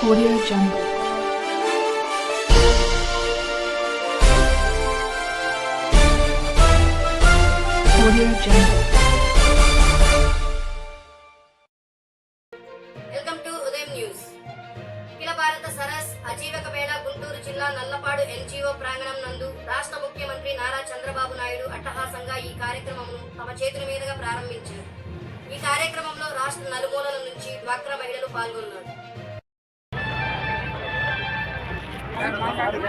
Audio Jungle. Audio Jungle. Welcome to Udayam news అఖిల భారత సరస్ అజీవక గుంటూరు జిల్లా నల్లపాడు ఎన్జిఓ ప్రాంగణం నందు రాష్ట్ర ముఖ్యమంత్రి నారా చంద్రబాబు నాయుడు అట్టహాసంగా ఈ కార్యక్రమం తమ చేతుల మీదుగా ప్రారంభించారు ఈ కార్యక్రమంలో రాష్ట్ర నలుమూలల నుంచి డ్వాక్రా మహిళలు పాల్గొన్నారు అంటే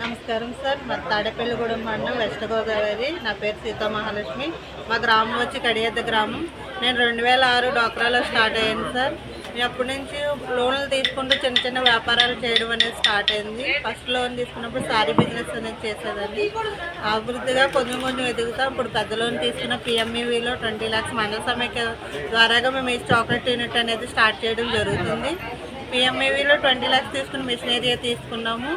నమస్కారం సార్. మా తాడేపల్లిగూడెం మండలం వెస్ట్ గోదావరి. నా పేరు సీతా మహాలక్ష్మి. మా గ్రామం వచ్చి కడియద్ద గ్రామం. నేను రెండు వేల ఆరు డాక్రాలో స్టార్ట్ అయ్యాను సార్. నేను అప్పటి నుంచి లోన్లు తీసుకుంటూ చిన్న చిన్న వ్యాపారాలు చేయడం అనేది స్టార్ట్ అయింది. ఫస్ట్ లోన్ తీసుకున్నప్పుడు సారీ బిజినెస్ అనేది చేసేదండి అభివృద్ధిగా కొంచెం కొంచెం ఎదుగుతాం. ఇప్పుడు పెద్ద లోన్ తీసుకున్న పిఎంఈవీలో ట్వంటీ ల్యాక్స్ మండల సమైక్య ద్వారాగా మేము ఈ చాక్లెట్ యూనిట్ అనేది స్టార్ట్ చేయడం జరుగుతుంది. పిఎంఈవీలో ట్వంటీ ల్యాక్స్ తీసుకుని మిషనరీ తీసుకున్నాము.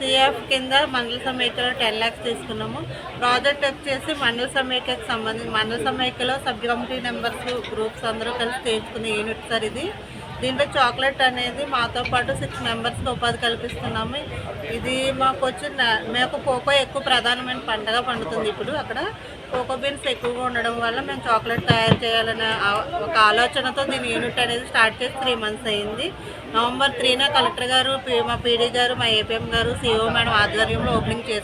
సిఎఫ్ కింద మండల సమైక్యలో టెన్ ల్యాక్స్ తీసుకున్నాము. ప్రాజెక్ట్ వచ్చేసి మండల సమైక్యకు సంబంధించి మండల సమైక్యలో సబ్ కమిటీ మెంబర్స్ గ్రూప్స్ అందరూ కలిసి తీసుకునే యూనిట్ సార్ ఇది. దీంట్లో చాక్లెట్ అనేది మాతో పాటు సిక్స్ మెంబర్స్కి ఉపాధి కల్పిస్తున్నాము. ఇది మాకు వచ్చిన మేకు కోకో ఎక్కువ ప్రధానమైన పంటగా పండుతుంది ఇప్పుడు. అక్కడ కోకో బీన్స్ ఎక్కువగా ఉండడం వల్ల మేము చాక్లెట్ తయారు చేయాలనే ఒక ఆలోచనతో దీని యూనిట్ అనేది స్టార్ట్ చేసి త్రీ మంత్స్ అయింది. నవంబర్ త్రీన కలెక్టర్ గారు పి- మా పీడీ గారు మా ఏపీఎం గారు సిఓ మేడం ఆధ్వర్యంలో ఓపెనింగ్ చేశారు